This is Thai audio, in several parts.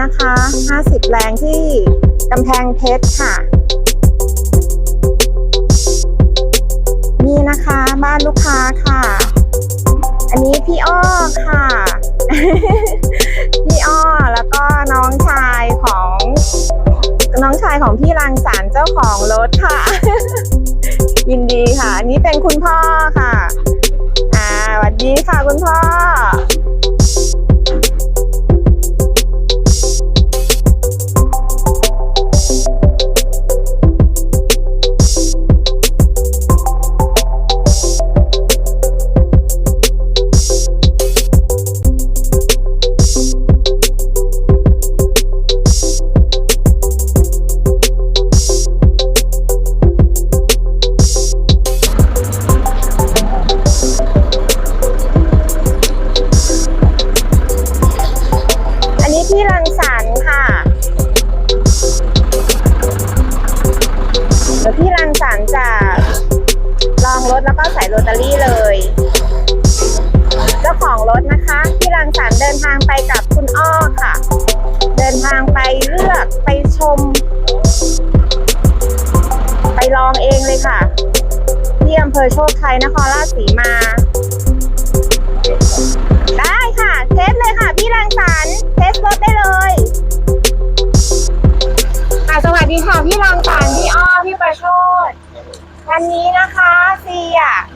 นะคะ 50 แรงที่กำแพงเพชรค่ะ นี่นะคะบ้านลูกค้าค่ะ อันนี้พี่อ้อค่ะ พี่อ้อแล้วก็น้องชายของน้องชายของพี่รังสรรเจ้าของรถค่ะ ยินดีค่ะ อันนี้เป็นคุณพ่อค่ะ อ่าสวัสดีค่ะคุณพ่อ แล้วก็ใส่โรตารี่เลย เจ้าของรถนะคะพี่รังสรรค์เดินทางไปกับคุณอ้อค่ะ เดินทางไปเลือกไปชม ไปลองเองเลยค่ะ ที่อำเภอโชคชัยนครราชสีมา ได้ค่ะเทสเลยค่ะพี่รังส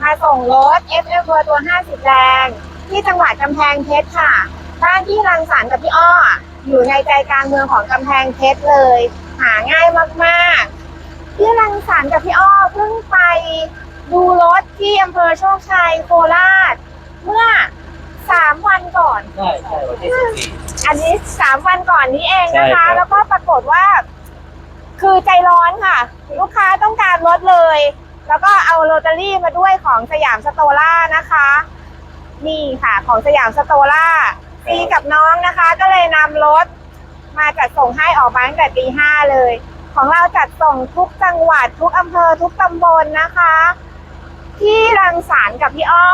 อะมาส่งรถ F F เบอร์ตัว 50 แรง ที่จังหวัดกำแพงเพชรค่ะ บ้านพี่รังสรรค์กับพี่อ้อ อยู่ในใจกลางเมืองของกำแพงเพชรเลย หาง่ายมากๆ พี่รังสรรค์กับพี่อ้อเพิ่งไปดูรถที่อำเภอโชคชัยโคราช เมื่อสามวันก่อน ใช่ใช่วันที่สิบสี่ อันนี้สามวันก่อนนี้เองนะใช่ครัคะ บ แล้วก็ปรากฏว่า คือใจร้อนค่ะ ลูกค้าต้องการรถเลย แล้วก็เอาโรตารี่มาด้วยของสยามสโตล่านะคะ นี่ค่ะของสยามสโตล่าซีกับน้องนะคะ ก็เลยนำรถมาจัดส่งให้ออกมาตั้งแต่ตีห้าเลย ของเราจัดส่งทุกจังหวัดทุกอำเภอทุกตำบลนะคะพี่รังสรรค์กับพี่อ้อ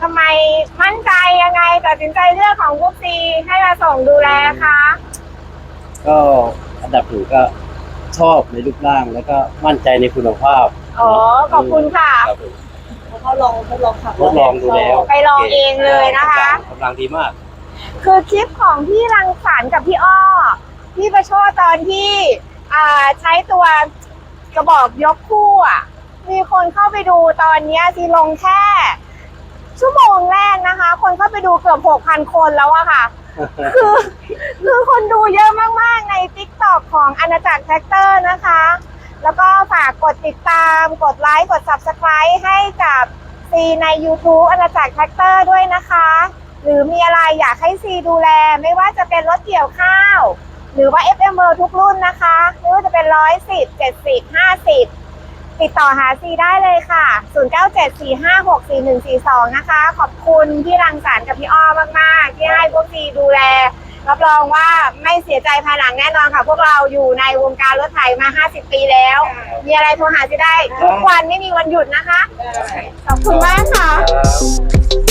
ทำไมมั่นใจยังไงตัดสินใจเลือกของพวกซีให้มาส่งดูแลคะก็อันดับหนึ่งก็ชอบในรูปร่างแล้วก็มั่นใจในคุณภาพ อ๋อ ขอบคุณค่ะ รับผมเขาลองทดลองขับทดลองดูแล้วไปลองเองเลยนะคะกำลังดีมาก คือคลิปของพี่รังสรรค์กับพี่อ้อ พี่ประโชดตอนที่อ่าใช้ตัวกระบอกยกคู่อะมีคนเข้าไปดูตอนเนี้ยซีลงแค่ ชั่วโมงแรกนะคะ คนเข้าไปดูเกือบหกพันคนแล้วอะค่ะ คือคือคนดูเยอะมาก ๆ ใน t ิ k t o k ของอาณาจักรแท็กเตอร์นะคะ แล้วก็ฝากกดติดตาม กดไลค์ กด Subscribe ให้กับซีใน YouTube อาณาจักรแท็กเตอร์ด้วยนะคะ หรือมีอะไรอยากให้ซีดูแล ไม่ว่าจะเป็นรถเกี่ยวข้าว หรือว่า FM เอร์ทุกรุ่นนะคะ ไม่ว่าจะเป็น 110 70 50 ติดต่อหาซีได้เลยค่ะ 0974564142 นะคะ ขอบคุณพี่รังสรรค์กับพี่อ้อมาก ๆ ที่ให้พวกซีดูแล รับรองว่าไม่เสียใจภายหลังแน่นอนค่ะ พวกเราอยู่ในวงการรถไถมา 50 ปีแล้ว มีอะไรโทรหาซีได้ ทุกวันไม่มีวันหยุดนะคะ ขอบคุณมากค่ะครับ